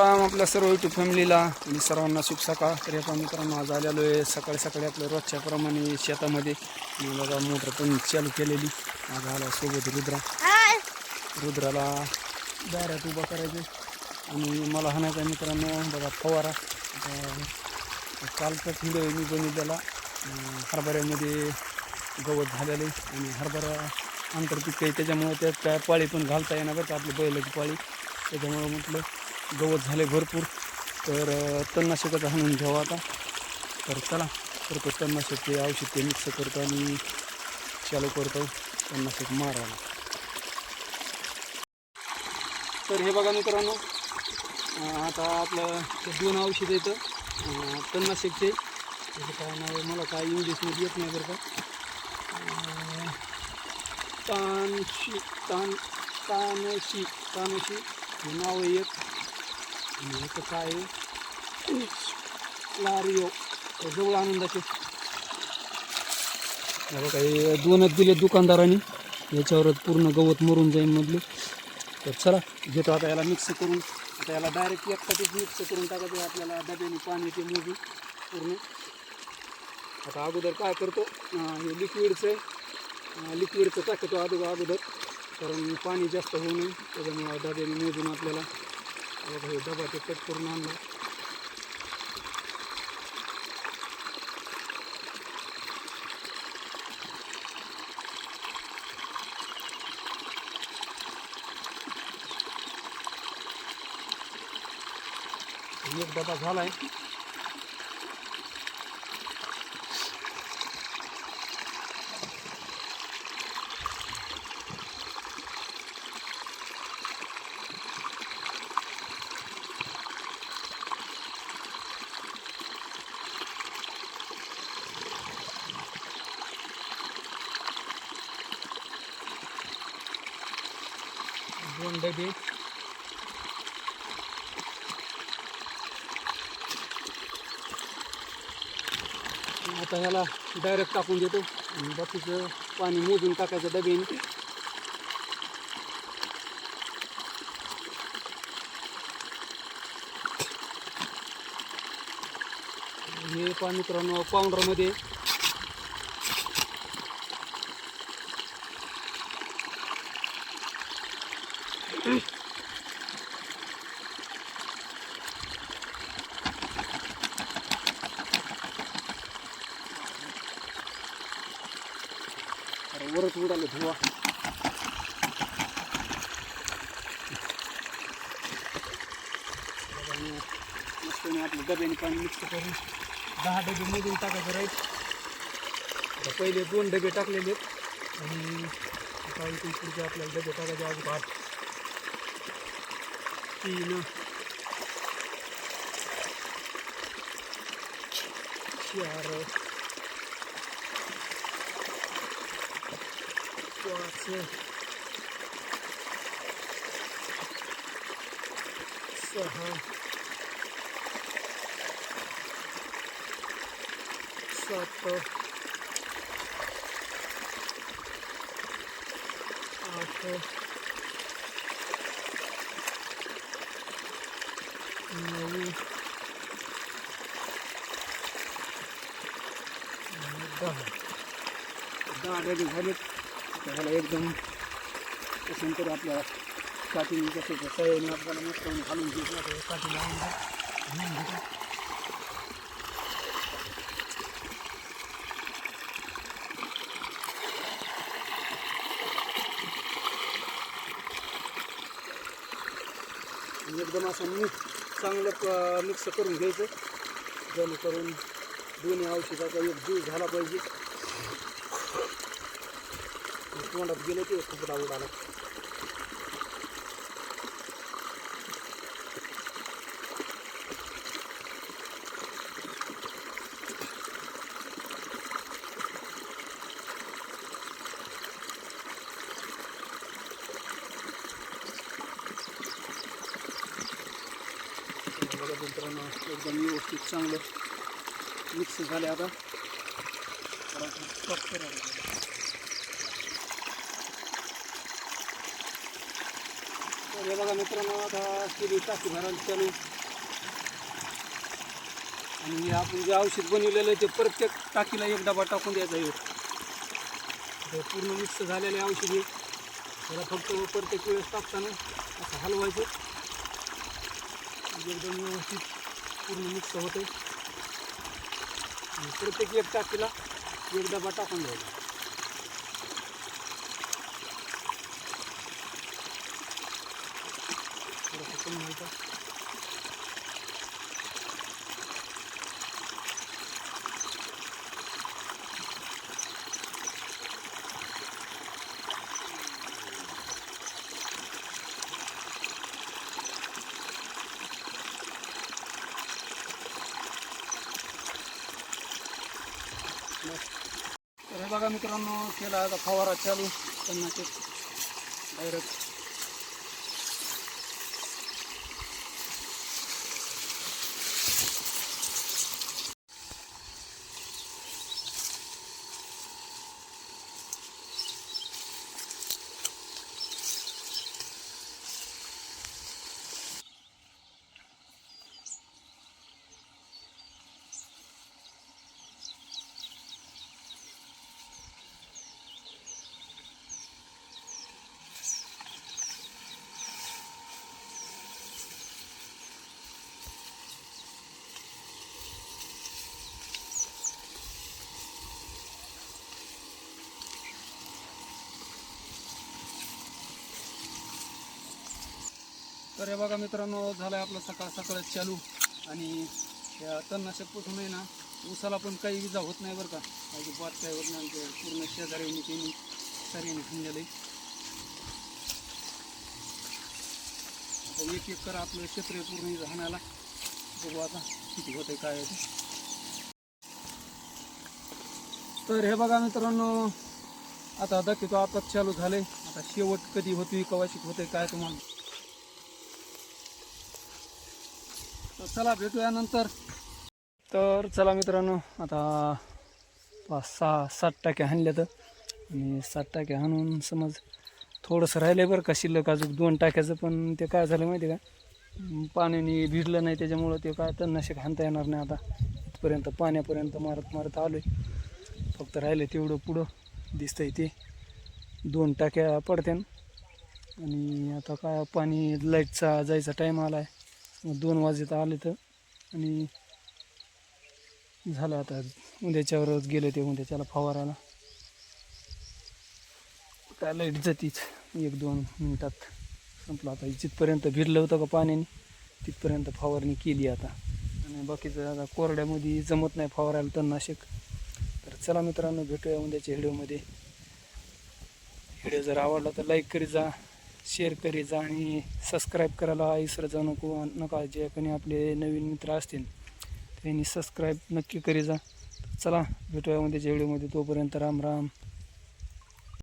राम आपल्या सर्व युट्यूब फॅमिलीला. आणि सर्वांना शुभ सकाळ. तर एका मित्रांनो आज आलेलो आहे सकाळी सकाळी आपल्या रोजच्या प्रमाणे शेतामध्ये. बघा मोटर पण चालू केलेली. आज आला सोबत रुद्रा. रुद्राला दाऱ्यात उभा करायचे आणि मला हाणायचा मित्रांनो बघा फवारा. कालचा व्हिडिओ मी बनवलेला अं, हरभऱ्यामध्ये गवत झालेलं आहे. आणि हरभरा आंतरपीक आहे. त्याच्यामुळे त्यात काय पाळी पण घालता येणार बरं आपली बैलाची पाळी. त्याच्यामुळं म्हटलं गवत झाले भरपूर. तर अं, तणनाशकाचा हाणून घ्यावा आता. तर चला करतो तणनाशक ते औषध ते मिक्स करतो आणि चालू करतो तणनाशक मारायला. तर हे बघा मित्रांनो आता आपलं दोन औषध येतं तणनाशक तणनाशकचे. काय नाही मला काय इंग्लिशमध्ये येत नाही बरं का. तानशी तान तानशी तानशी हे नाव एक. आणि इथं काय आहे? लारिओ जवळ आनंदाचे काही दोनच दिले दुकानदारांनी. याच्यावरच पूर्ण गवत मरून जाईल मधले तर चला घेतो आता याला मिक्स करून. आता याला डायरेक्ट एकसाठीच मिक्स करून टाकायचं आपल्याला. डब्याने पाणी ते मोजून पूर्ण. आता अगोदर काय करतो? हे लिक्विडचं लिक्विडचं टाकतो अगोदर अगोदर कारण पाणी जास्त होऊ नये. त्याच्यामुळे डब्याने मोजून आपल्याला हे डबा ते कट करून आणला. एक डबा झाला आहे दोन डबे आता ह्याला डायरेक्ट टाकून देतो. आणि बाकीचं पाणी मोजून टाकायचं डब्याने. हे पाणी मित्रांनो पावडरमध्ये वरच उडाले धुवा. मस्त आपल्या डब्याने पाणी मिक्स करून दहा डबे मोजून टाकायचं राहील पहिले दोन डबे टाकलेले आहेत. आणि आता इथून पुढचे आपल्याला डबे टाकायचे आज भात. तीन चार पाच सहा सात आठ नऊ दहा दहा डबे झालेत तर एकदम पसंत करू आपल्याला काठी कसं सयाने आपल्याला मस्त घालून घेतला तर काठी लावून घ्या. घेतो. एकदम असं मिक्स चांगलं मिक्स करून घ्यायचं. जेणेकरून दोन्ही औषधाचा एक ज्यूस झाला पाहिजे. तोंडात गेलं ते खूप उडाला बघा मित्रांनो एकदम व्यवस्थित चांगलं मिक्स झाले आता. स्टॉप तर हे बघा मित्रांनो आता केली टाकी भरायला चालू आणि हे आपण जे औषध बनवलेलं आहे ते प्रत्येक टाकीला एक डबा टाकून द्यायचा आहे. हे पूर्ण मिक्स झालेले औषध आहे त्याला फक्त प्रत्येक वेळेस टाकताना असं हलवायचं. एकदम व्यवस्थित पूर्ण मिक्स होते प्रत्येक एक टाकीला एक डबा टाकून द्यायचा. थोडंसं कमी व्हायचं तर हे बघा मित्रांनो केला आता फवारा चालू. त्यांना ते डायरेक्ट तर हे बघा मित्रांनो झालं आहे आपलं सकाळ सकाळच चालू. आणि या तणनाशकपासून आहे ना उसाला पण काही इजा होत नाही बरं का. काही बात काय होत नाही आमच्या पूर्ण शेजाऱ्यांनी त्यांनी साऱ्याने खाल्लेलं आहे आता एक एक करा आपलं क्षेत्र पूर्ण राहण्याला बघू आता किती होतंय काय आहे तर हे बघा मित्रांनो आता दाखवतो आताच चालू झाले आता शेवट कधी होती कवाशिक होते काय तुम्हाला. तर चला भेटूया नंतर. तर चला मित्रांनो आता पाच सहा सात टाक्या हाणल्या तर आणि सात टाक्या हाणून समज थोडंसं राहिलं बरं का शिल्लक अजून दोन टाक्याचं पण ते काय झालं माहिती आहे का? पाण्याने भिजलं नाही त्याच्यामुळं ते काय तणनाशक हाणता येणार नाही आता. इथपर्यंत पाण्यापर्यंत मारत मारत आलो आहे फक्त राहिलं तेवढं पुढं. दिसतंय ते. दोन टाक्या पडत्यान. आणि आता काय पाणी लाईटचा जायचा टाईम आला आहे दोन वाजेत आले तर आणि झालं आता उद्याच्यावरच गेले ते उद्याच्याला फवाराला काय लाइट जातीच. एक दोन मिनटात संपलं आता. जिथपर्यंत भिडलं होतं का पाण्याने तिथपर्यंत फवारणी केली आता. आणि बाकीचं आता कोरड्यामध्ये जमत नाही फवारायला तणनाशक. तर चला मित्रांनो भेटूया उद्याच्या व्हिडिओमध्ये. व्हिडिओ जर आवडला तर लाईक करी जा. शेअर करी जा आणि सबस्क्राईब करायला विसरत जाऊ नको नका जे कोणी आपले नवीन मित्र असतील त्यांनी सबस्क्राईब नक्की करी जा. चला भेटूया म्हणजे व्हिडिओमध्ये तोपर्यंत राम राम.